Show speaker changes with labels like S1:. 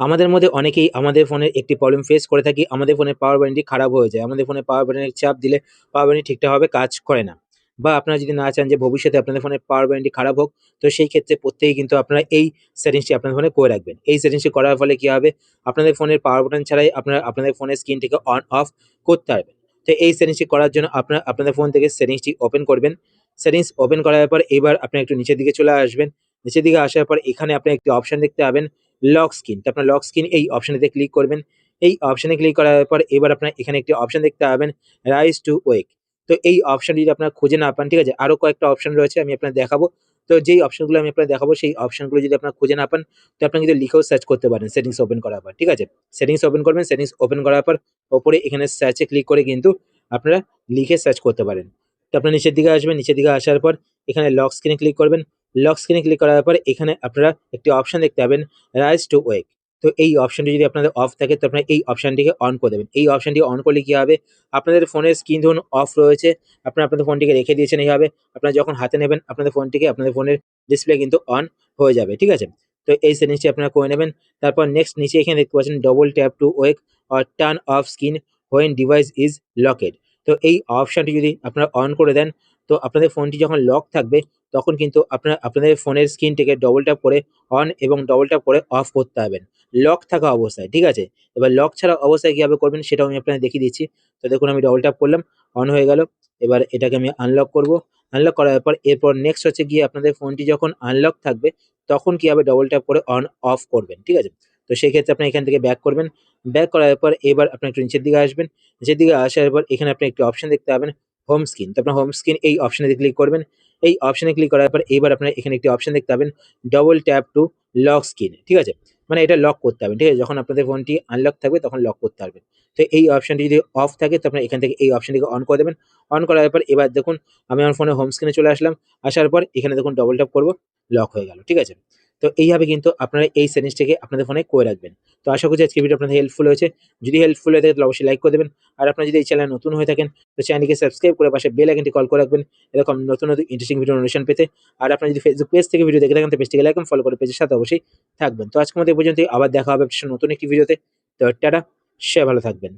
S1: আমাদের মধ্যে অনেকেই আমাদের ফোনের একটি প্রবলেম ফেস করে থাকি, আমাদের ফোনের পাওয়ার ব্যান্ডটি খারাপ হয়ে যায়। আমাদের ফোনে পাওয়ার ব্যান্ডের চাপ দিলে পাওয়ার ব্যান্ডটি ঠিকঠাকভাবে কাজ করে না। বা আপনারা যদি না চান যে ভবিষ্যতে আপনাদের ফোনের পাওয়ার ব্যান্ডটি খারাপ হোক, তো সেই ক্ষেত্রে প্রত্যেকেই কিন্তু আপনারা এই সেটিংসটি আপনাদের ফোনে করে রাখবেন। এই সেটিংসটি করার ফলে কি হবে? আপনাদের ফোনের পাওয়ার বাটন ছাড়াই আপনারা, আপনাদের ফোনের স্ক্রিনটিকে অন অফ করতে পারবেন। তো এই সেটিংসটি করার জন্য আপনারা, আপনাদের ফোন থেকে সেটিংসটি ওপেন করবেন। সেটিংস ওপেন করার পর এবার আপনি একটু নিচের দিকে চলে আসবেন। নিচের দিকে আসার পর এখানে আপনি একটি অপশন দেখতে পাবেন। লক স্ক্রিন তো আপনার লক স্ক্রিন এই অপশনটিতে ক্লিক করবেন। এই অপশনে ক্লিক করার পর এবার আপনার এখানে একটি অপশন দেখতে পাবেন রাইস টু ওয়েক তো এই অপশনটি যদি আপনার খুঁজে না পান, ঠিক আছে, আরও কয়েকটা অপশন রয়েছে আমি আপনার দেখাবো। তো যেই অপশনগুলো আমি আপনার দেখাবো, সেই অপশনগুলো যদি আপনার খুঁজে না পান, তো আপনি কিন্তু লিখেও সার্চ করতে পারেন সেটিংস ওপেন করার পর, ঠিক আছে? সেটিংস ওপেন করবেন সেটিংস ওপেন করার পর ওপরে এখানে সার্চে ক্লিক করে কিন্তু আপনারা লিখে সার্চ করতে পারেন। তো আপনার নিচের দিকে আসবেন, নিচের দিকে আসার পর এখানে লক স্ক্রিনে ক্লিক করবেন। লক স্ক্রিনে ক্লিক করার পর এখানে আপনারা একটি অপশন দেখতে পাবেন রাইজ টু ওয়েক তো এই অপশনটি যদি আপনাদের অফ থাকে, তো আপনারা এই অপশনটিকে অন করে দেবেন। এই অপশনটি অন করলে কি হবে? আপনাদের ফোনের স্ক্রিন ধরুন অফ রয়েছে, আপনারা আপনাদের ফোনটিকে রেখে দিয়েছেন, এইভাবে আপনারা যখন হাতে নেবেন, আপনাদের ফোনটিকে আপনাদের ফোনের ডিসপ্লে কিন্তু অন হয়ে যাবে, ঠিক আছে? তো এই সেটিংসটি আপনারা করে নেবেন। তারপর নেক্সট নিচে এখানে দেখতে পাচ্ছেন double tap to wake or turn off screen when device is locked তো এই অপশনটি যদি আপনারা অন করে দেন, তো আপনাদের ফোনটি যখন লক থাকবে তখন কিন্তু আপনার, আপনাদের ফোনের স্ক্রিনটিকে ডবল ট্যাপ করে অন এবং ডবল ট্যাপ করে অফ করতে পারবেন লক থাকা অবস্থায়, ঠিক আছে? এবার লক ছাড়া অবস্থায় কীভাবে করবেন সেটাও আমি আপনাদের দেখিয়ে দিচ্ছি। তো দেখুন, আমি ডবল ট্যাপ করলাম অন হয়ে গেল। এবার এটাকে আমি আনলক করব। আনলক করার পর এরপর নেক্সট হচ্ছে গিয়ে আপনাদের ফোনটি যখন আনলক থাকবে, তখন কীভাবে ডবল ট্যাপ করে অন অফ করবেন, ঠিক আছে? তো সেই ক্ষেত্রে আপনি এখান থেকে ব্যাক করবেন। ব্যাক করার পর এবার আপনি একটু নিচের দিকে আসবেন। নিচের দিকে আসার পর এখানে আপনি একটি অপশন দেখতে পাবেন। হোম স্ক্রিন তো আপনার হোম স্ক্রিন এই অপশনে ক্লিক করবেন। এই অপশনে ক্লিক করার পর এবার আপনার এখানে একটি অপশন দেখতে পাবেন double tap to lock screen ঠিক আছে? মানে এটা লক করতে হবে। ঠিক আছে? যখন আপনাদের ফোনটি আনলক থাকবে তখন লক করতে পারবেন। তো এই অপশনটি যদি অফ থাকে তো আপনার এখান থেকে এই অপশনটিকে অন করে দেবেন। অন করার পর এবার দেখুন, আমি আমার ফোনে হোম স্ক্রিনে চলে আসলাম। আসার পর এখানে দেখুন ডবল ট্যাপ করব লক হয়ে গেল। ঠিক আছে? তো এইভাবে কিন্তু আপনারা এই সেটিংসটাকে আপনাদের ফোনে করে রাখবেন। তো আশা করছি আজকে ভিডিও আপনাদের হেল্পফুল হয়েছে। যদি হেল্পফুল হয়ে থাকে, তাহলে অবশ্যই লাইক করে দেবেন। আর আপনারা যদি এই চ্যানেল নতুন হয়ে থাকেন, তো চ্যানেলকে সাবস্ক্রাইব করে পাশে বেল আইকনটি কল করে রাখবেন। এরকম নতুন নতুন ইন্টারেস্টিং ভিডিও নোটিফিকেশন পেতে। আর আপনারা যদি ফেসবুক পেজ থেকে ভিডিও দেখে থাকেন, তো পেজটিকে লাইক ফলো করে পেজের সাথে অবশ্যই থাকবেন। তো আজকে মধ্যে পর্যন্ত আবার দেখা হবে নতুন একটি ভিডিওতে তো টাটা সে ভালো থাকবেন।